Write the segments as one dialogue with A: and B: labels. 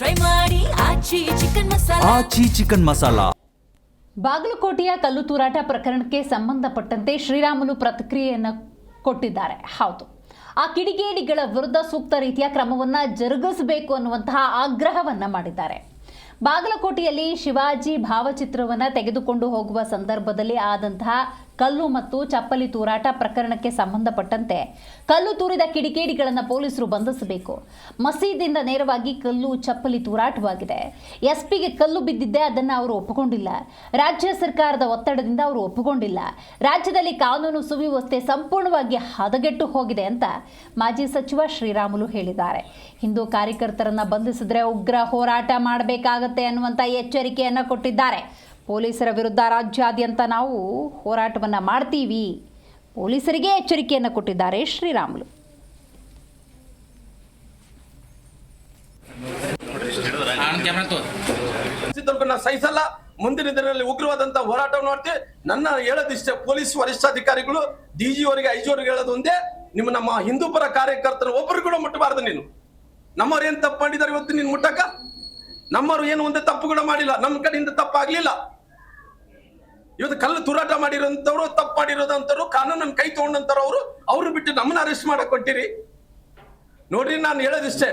A: Try ಮಾಡಿ Aachi chicken masala.
B: Aachi chicken masala.
C: ಬಾಗಲಕೋಟೆಯ ಕಲ್ಲು ತೂರಾಟ ಪ್ರಕರಣಕ್ಕೆ ಸಂಬಂಧಪಟ್ಟಂತೆ ಶ್ರೀರಾಮುಲು ಪ್ರತಿಕ್ರಿಯೆಯನ್ನು ಕೊಟ್ಟಿದ್ದಾರೆ. ಹೌದು. ಆ ಕಿಡಿಗೇಡಿಗಳ ವಿರುದ್ಧ ಸೂಕ್ತ ರೀತಿಯ ಕ್ರಮವನ್ನ ಜರುಗಿಸಬೇಕು ಅನ್ನುವಂತಹ ಆಗ್ರಹವನ್ನ ಮಾಡಿದ್ದಾರೆ. ಬಾಗಲಕೋಟೆಯಲ್ಲಿ ಶಿವಾಜಿ ಭಾವಚಿತ್ರವನ್ನು ತೆಗೆದುಕೊಂಡು ಹೋಗುವ ಸಂದರ್ಭದಲ್ಲಿ ಆದಂತಹ ಕಲ್ಲು ಮತ್ತು ಚಪ್ಪಲಿ ತೂರಾಟ ಪ್ರಕರಣಕ್ಕೆ ಸಂಬಂಧಪಟ್ಟಂತೆ ಕಲ್ಲು ತೂರಿದ ಕಿಡಿಕೇಡಿಗಳನ್ನು ಪೊಲೀಸರು ಬಂಧಿಸಬೇಕು. ಮಸೀದಿಯಿಂದ ನೇರವಾಗಿ ಕಲ್ಲು, ಚಪ್ಪಲಿ ತೂರಾಟವಾಗಿದೆ. ಎಸ್ಪಿಗೆ ಕಲ್ಲು ಬಿದ್ದಿದ್ದೆ ಅದನ್ನು ಅವರು ಒಪ್ಪಿಕೊಂಡಿಲ್ಲ ರಾಜ್ಯ ಸರ್ಕಾರದ ಒತ್ತಡದಿಂದ ಅವರು ಒಪ್ಪಿಕೊಂಡಿಲ್ಲ ರಾಜ್ಯದಲ್ಲಿ ಕಾನೂನು ಸುವ್ಯವಸ್ಥೆ ಸಂಪೂರ್ಣವಾಗಿ ಹದಗೆಟ್ಟು ಹೋಗಿದೆ ಅಂತ ಮಾಜಿ ಸಚಿವ ಶ್ರೀರಾಮುಲು ಹೇಳಿದ್ದಾರೆ. ಹಿಂದೂ ಕಾರ್ಯಕರ್ತರನ್ನು ಬಂಧಿಸಿದ್ರೆ ಉಗ್ರ ಹೋರಾಟ ಮಾಡಬೇಕಾಗತ್ತೆ ಅನ್ನುವಂಥ ಎಚ್ಚರಿಕೆಯನ್ನು ಕೊಟ್ಟಿದ್ದಾರೆ. ಪೊಲೀಸರ ವಿರುದ್ಧ ರಾಜ್ಯಾದ್ಯಂತ ನಾವು ಹೋರಾಟವನ್ನ ಮಾಡ್ತೀವಿ. ಪೊಲೀಸರಿಗೆ ಎಚ್ಚರಿಕೆಯನ್ನು ಕೊಟ್ಟಿದ್ದಾರೆ ಶ್ರೀರಾಮುಲು.
D: ಸಹಿಸಲ್ಲ. ಮುಂದಿನ ದಿನಗಳಲ್ಲಿ ಉಗ್ರವಾದಂತ ಹೋರಾಟ ಮಾಡ್ತೀವಿ. ನನ್ನ ಹೇಳೋದಿಷ್ಟೇ ಪೊಲೀಸ್ ವರಿಷ್ಠಾಧಿಕಾರಿಗಳು ಡಿಜಿ ಅವರಿಗೆ ಐಜಿಯವರಿಗೆ ಹೇಳೋದು ಒಂದೇ. ನಿಮ್ಮ ನಮ್ಮ ಹಿಂದೂ ಪರ ಕಾರ್ಯಕರ್ತರು ಒಬ್ಬರು ಕೂಡ ಮುಟ್ಟಬಾರ್ದು ನೀನು. ನಮ್ಮವ್ರು ಏನ್ ತಪ್ಪು ಮಾಡಿದಾರೆ ಇವತ್ತು ನೀನು ಮುಟ್ಟಕ್ಕ? ನಮ್ಮವ್ರು ಏನು ಒಂದೇ ತಪ್ಪು ಕೂಡ ಮಾಡಿಲ್ಲ. ನಮ್ಮ ಕಡೆಯಿಂದ ತಪ್ಪಾಗ್ಲಿಲ್ಲ. ಇವತ್ತು ಕಲ್ಲು ತೂರಾಟ ಮಾಡಿರೋಂಥವ್ರು, ತಪ್ಪು ಮಾಡಿರೋದಂತವ್ರು ಕಾನೂನನ್ನು ಕೈ ತಗೊಂಡಂಥವ್ರು ಅವರು, ಅವ್ರು ಬಿಟ್ಟು ನಮ್ಮನ್ನ ಅರೆಸ್ಟ್ ಮಾಡಕ್ ಕೊಟ್ಟಿರಿ ನೋಡ್ರಿ ನಾನು ಹೇಳೋದಿಷ್ಟೇ,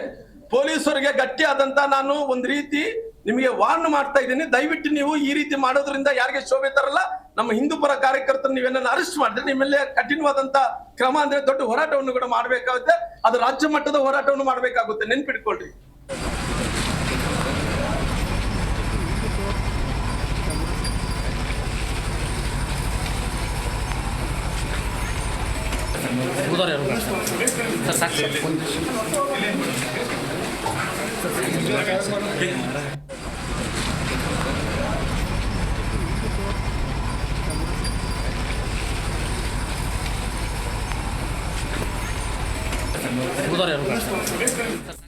D: ಪೊಲೀಸರಿಗೆ ಆದಂತ ನಾನು ಒಂದ್ ರೀತಿ ನಿಮಗೆ ವಾರ್ನ್ ಮಾಡ್ತಾ ಇದ್ದೀನಿ. ದಯವಿಟ್ಟು ನೀವು ಈ ರೀತಿ ಮಾಡೋದ್ರಿಂದ ಯಾರಿಗೆ ಶೋಭೆ ತರಲ್ಲ. ನಮ್ಮ ಹಿಂದೂ ಪರ ಕಾರ್ಯಕರ್ತರು ನೀವೇನ ಅರೆಸ್ಟ್ ಮಾಡಿದ್ರೆ ನಿಮ್ಮಲ್ಲೇ ಕಠಿಣವಾದಂತ ಕ್ರಮ ಅಂದ್ರೆ ದೊಡ್ಡ ಹೋರಾಟವನ್ನು ಕೂಡ ಮಾಡಬೇಕಾಗುತ್ತೆ. ಅದು ರಾಜ್ಯ ಮಟ್ಟದ ಹೋರಾಟವನ್ನು ಮಾಡಬೇಕಾಗುತ್ತೆ. ನೆನ್ಪಿಟ್ಕೊಳ್ರಿ.
E: Благодаря, Рука. Так, Благодаря, Рука.